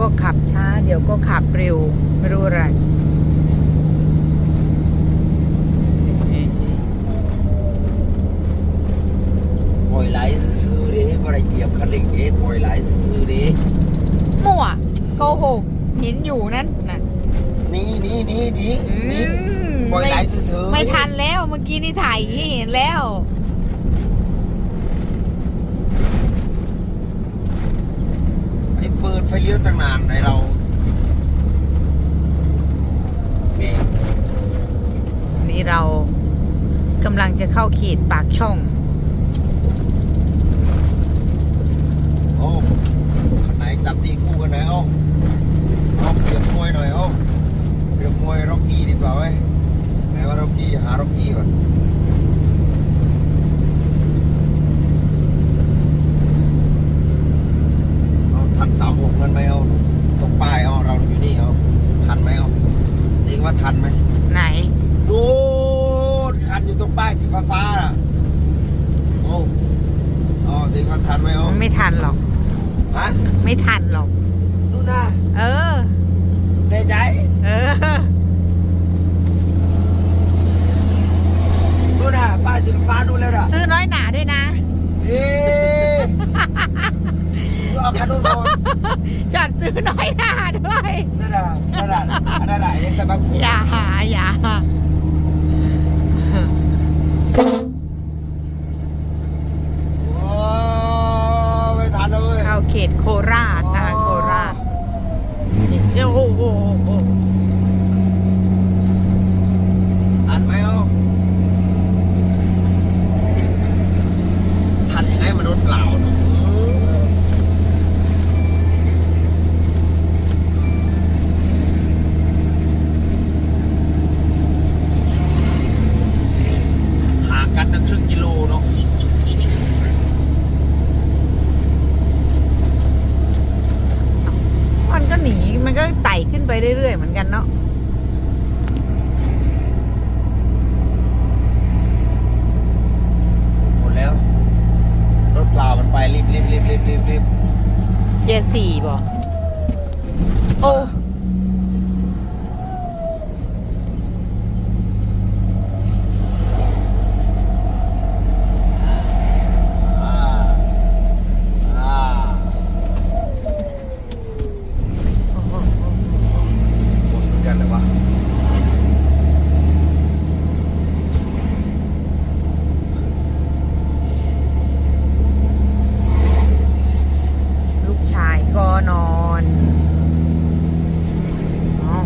ก็ขับช้า เดี๋ยวก็ขับเร็ว ไม่รู้อะไรปล่อยไหลซื่อๆดิบ่ได้เหยียบคันเร่งดิปล่อยไหลซื่อๆดิมั่วโกหกเห็นอยู่นั่นน่ะนี่นี่นี่นี่อืนี่มปล่อยไหลไม่ซื่อๆไม่ทันแล้วเมื่อกี้นี่ถ่ายให้เห็นแล้ว ไอ้เปิดไฟเลี้ยวตั้งนานไอ้เราเบรกนี่เรากำลังจะเข้าเขตปากช่อง โอ้คันไหนจับตีคู่กันหน่อยเอาเอาเปรียบมวยหน่อยเอาเปรียบมวยร็อกกี้ดีกว่าเว้ยไหนว่าร็อกกี้หาร็อกกี้ก่อนเอาทันสามหกกันไหมเอาตรงป้ายเอาเราอยู่นี่เอาทันไหมเอา เรียกว่าทันไหมไหนดูนคันอยู่ตรงป้ายสีฟ้าๆน่ะโอ้อ๋อเรียกว่าทันไหมเอาไม่ทันหรอก ฮะไม่ทันหรอกนู่นนะเออแน่ใจ เออนู่นนะป้ายสีฟ้านู่นแล้วน่ะซื้อน้อยหนาด้วยนะ เอ๊ะเอาคันนู้นก่อน จอดซื้อน้อยหนาด้วยนั่น น่ะนั่นน่ะอันนั่นน่ะยังแต่บางคนอย่าหาอย่าหาโอ้ไม่ทันแล้วเว้ยเข้าเขตโคราชนะคะโคราชโอ้โหทันไหมเอาทันยังไงมันรถเปล่าเนอะห่างกันตั้งครึ่งกิโลเนาะ มันก็หนี มันก็ไต่ขึ้นไป เรื่อยๆเหมือนกันเนาะหมดแล้ว รถเปล่ามันไปรีบรีบรีบรีบรีบรีบเกียร์สี่บอกโอ้ อ่าอ่าหมดเหมือนกันเลยวะ ลูกชายก็นอนอ๋อ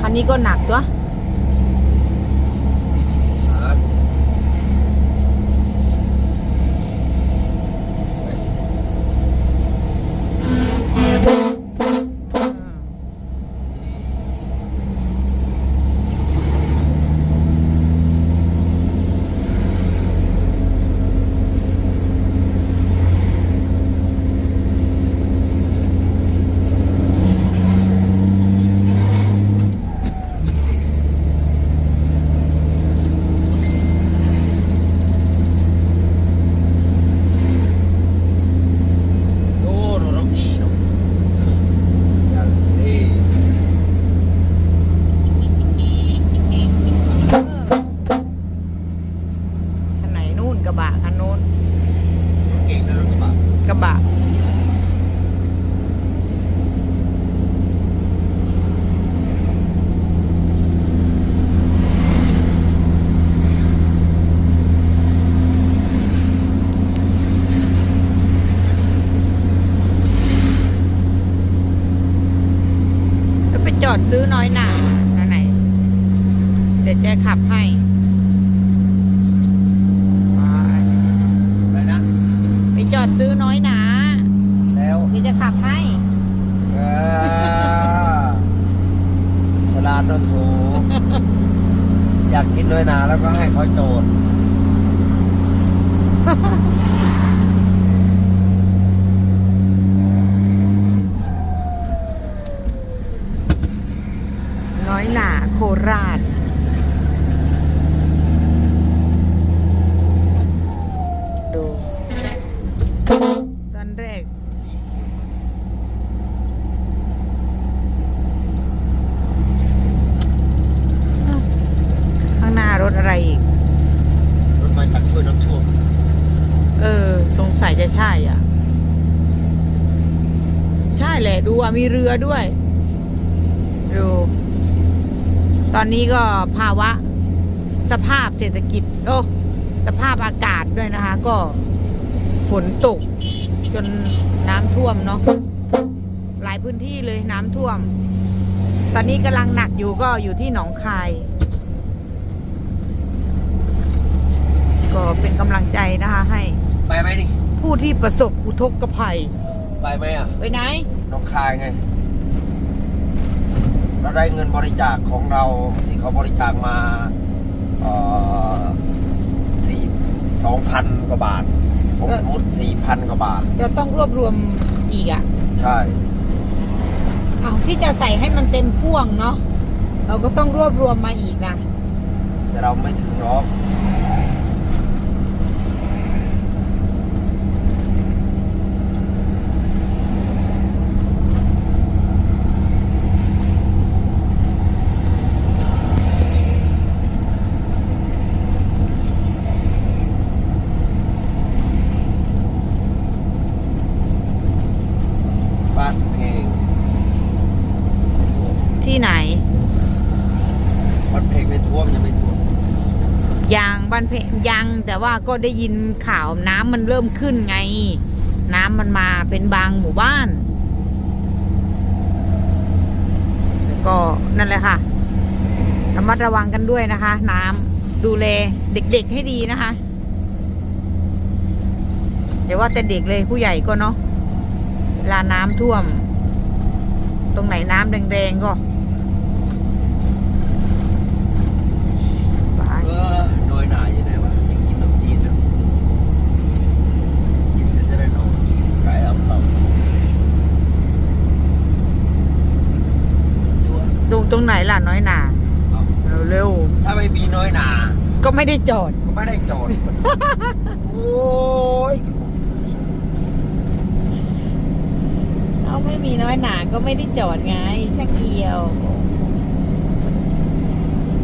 คั นนี้ก็หนักตัว อ่า โอ้โหรถกี่เนาะอย่างที่ คันไหนนู่นกระบะคันนู้น รถเก่งนะรถกระบะ กระบะ แล้วไป จอดซื้อน้อยหนาอันไหน เดี๋ยวจะขับให้ไปอะไรนะไปจอดซื้อน้อยหนาแล้วเดี๋ยวจะขับให้เออฉลาดโนสูอยากกินด้วยนะแล้วก็ให้เขาโจทย์ อยหนาโคราช ดู ตอนแรก ข้างหน้ารถอะไรอีก รถไฟตัดช่วยน้ำท่วมเออ สงสัยจะใช่อะ ใช่แหละดูอะ มีเรือด้วย ดู ตอนนี้ก็ภาวะสภาพเศรษฐกิจ โอ้สภาพอากาศด้วยนะคะ ก็ฝนตก จนน้ำท่วมเนาะหลายพื้นที่เลยน้ำท่วม ตอนนี้กำลังหนักอยู่ก็อยู่ที่หนองคาย ก็เป็นกำลังใจนะคะ ให้ ไปไหมนี่ผู้ที่ประสบอุทกภัย ไปไหมอะ ไปไหนน้องคายไงเราได้เงินบริจาคของเราที่เขาบริจาคมาเอ่อสี่สองพันกว่าบาท ผมเออพูดสี่พันกว่าบาท เราต้องรวบรวมอีกอะ่ะ ใช่เอาที่จะใส่ให้มันเต็มพ่วงเนาะเราก็ต้องรวบรวมมาอีกนะแต่เราไม่ถึงหรอก บ้านเพลง ที่ไหนบ้านเพลงไม่ท่วมยังไม่ท่วมยางบ้านเพยังแต่ว่าก็ได้ยินข่าวน้ำมันเริ่มขึ้นไง น้ำมันมาเป็นบางหมู่บ้านแล้วก็นั่นแหละค่ะระมัดระวังกันด้วยนะคะ น้ำดูแลเด็กๆให้ดีนะคะเดี๋ยวว่าแต่เด็กเลยผู้ใหญ่ก็เนาะเวลาน้ำท่วม ตรงไหนน้ำแดงๆก็ไปเออน้อยหนาอยู่ไหนวะยังกินขนมจีนนะกินเสร็จจะได้นอนขายเอาเปล่าตัวดูตรงไหนล่ะน้อยหนาเอาเร็วถ้าไม่มีน้อยหนาๆก็ไม่ได้จอด ก็ไม่ได้โจทย์โอ้ย เอาไม่มีน้อยหนาก็ไม่ได้จอดไงช่างเอียว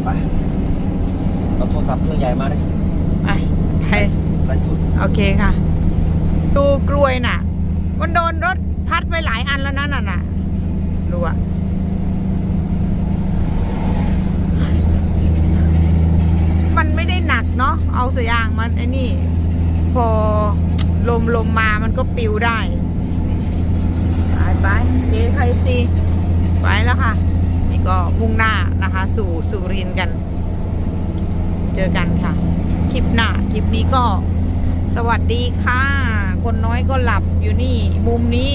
ไปเอาโทรศัพท์เครื่องใหญ่มาดิไปไปไปสุดโอเคค่ะ ดูกลวยน่ะ มันโดนรถพัดไปหลายอันแล้วนั่นน่ะดูอะมันไม่ได้หนักเนาะเอาสยางมันไอ้นี่ พอลมลมมามันก็ปิวได้ ไปไปเจ๊ใครซีไปแล้วค่ะ นี่ก็มุ่งหน้านะคะ สู่สุรินทร์กัน เจอกันค่ะ คลิปหน้า คลิปนี้ก็สวัสดีค่ะ คนน้อยก็หลับอยู่นี่ มุมนี้